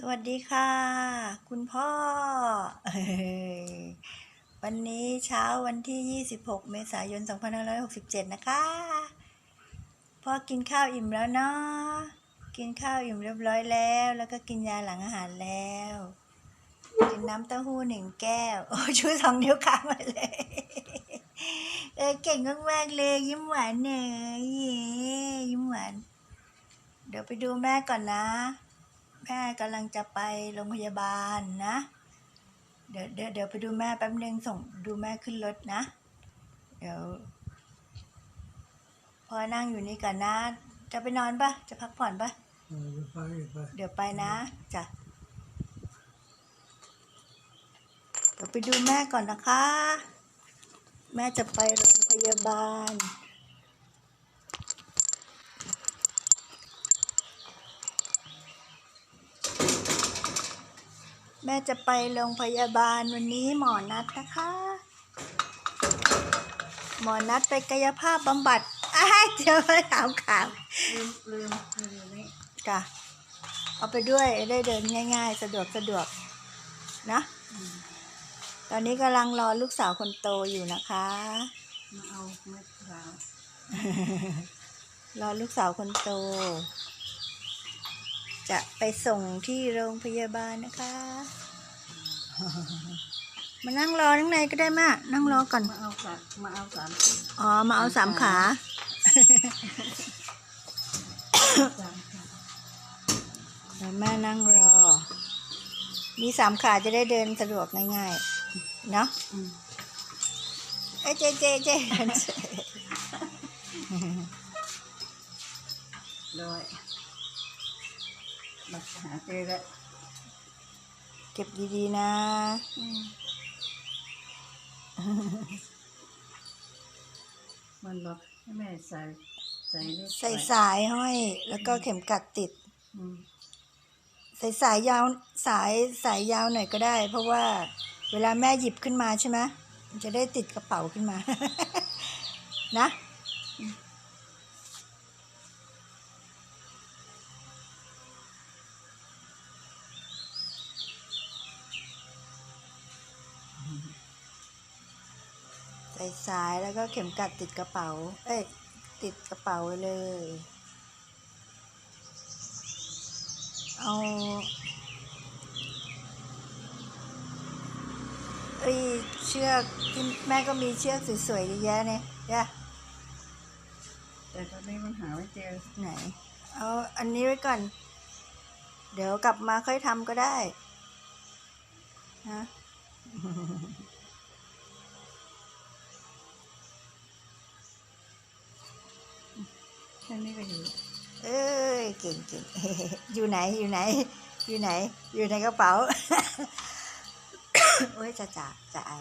สวัสดีค่ะ คุณพ่อ วันนี้เช้าวันที่ 26 เมษายน 2567 นะคะ พ่อกินข้าวอิ่มแล้วเนาะกินข้าวอิ่มเรียบร้อยแล้ว แล้วก็กินยาหลังอาหารแล้ว กินน้ำเต้าหู้หนึ่งแก้ว โอ้ชูสองนิ้วค้างมาเลย เออเก่งมากๆเลย ยิ้มหวานเนยเย้ยิ้มหวาน เดี๋ยวไปดูแม่ก่อนนะ แม่กำลังจะไปโรงพยาบาลนะ เดี๋ยวเดี๋ยวเดี๋ยวไปดูแม่แป๊บนึงส่งดูแม่ขึ้นรถนะ เดี๋ยวพอนั่งอยู่นี่ก่อนนะ จะไปนอนปะจะพักผ่อนปะเออไปไปเดี๋ยวไปนะจ้ะเดี๋ยวไปดูแม่ก่อนนะคะ แม่จะไปโรงพยาบาล ม่จะไปโรงพยาบาลวันนี้หมอนัดนะคะ หมอนัดไปกายภาพบำบัดอ้ายเดี๋ยวมาถามข่าวลืมลืมลืมนี่จ้ะเอาไปด้วยได้เดินง่าย ๆ สะดวกสะดวกนะ ตอนนี้กำลังรอลูกสาวคนโตอยู่นะคะ มาเอาเม็ดขาวรอลูกสาวคนโต จะไปส่งที่โรงพยาบาลนะคะ มานั่งรอข้างในก็ได้มานั่งรอก่อน มาเอาสามมาเอาสามอ๋อ มาเอาสามขาสามค่ะเดี๋ยวแม่นั่งรอ มีสามขาจะได้เดินสะดวกง่ายๆ เนาะอืมเอ้ยเจเจเจโดยมาหาเจอแล้วเก็บดีๆนะอืมมันบอกให้แม่ใส่ใส่นี่ใส่สายห้อย แล้วก็เข็มกัดติดอืมใส่สายยาวสายสายยาวหน่อยก็ได้ เพราะว่า เวลาแม่หยิบขึ้นมาใช่ไหมมันจะได้ติดกระเป๋าขึ้นมา นะ ใส่สายแล้วก็เข็มกัดติดกระเป๋า เอ้ย ติดกระเป๋าไว้เลย เอาเอ้ยเชือกที่แม่ก็มีเชือกสวยๆเยอะแยะเนี่ยเดี๋ยวแต่ตอนนี้มันหาไม่เจอไหน เอาอันนี้ไว้ก่อน เดี๋ยวกลับมาค่อยทำก็ได้นะ แค่นี้ก็อยู่เอ้ยเก่งเก่งอยู่ไหนอยู่ไหน อยู่ไหน อยู่ในกระเป๋าโอ้ยจะจ่าจ่าไอ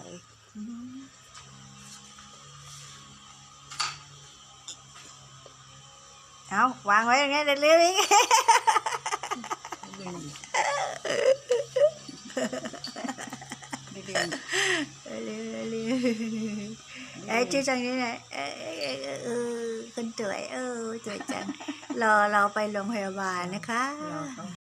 เอาวางไว้อย่างนี้เรื่อยๆ ชื่อจังนี่นะเอ้ยเอ้ยเอ้ยเออคนสวยเออสวยจังรอเราไปโรงพยาบาลนะคะ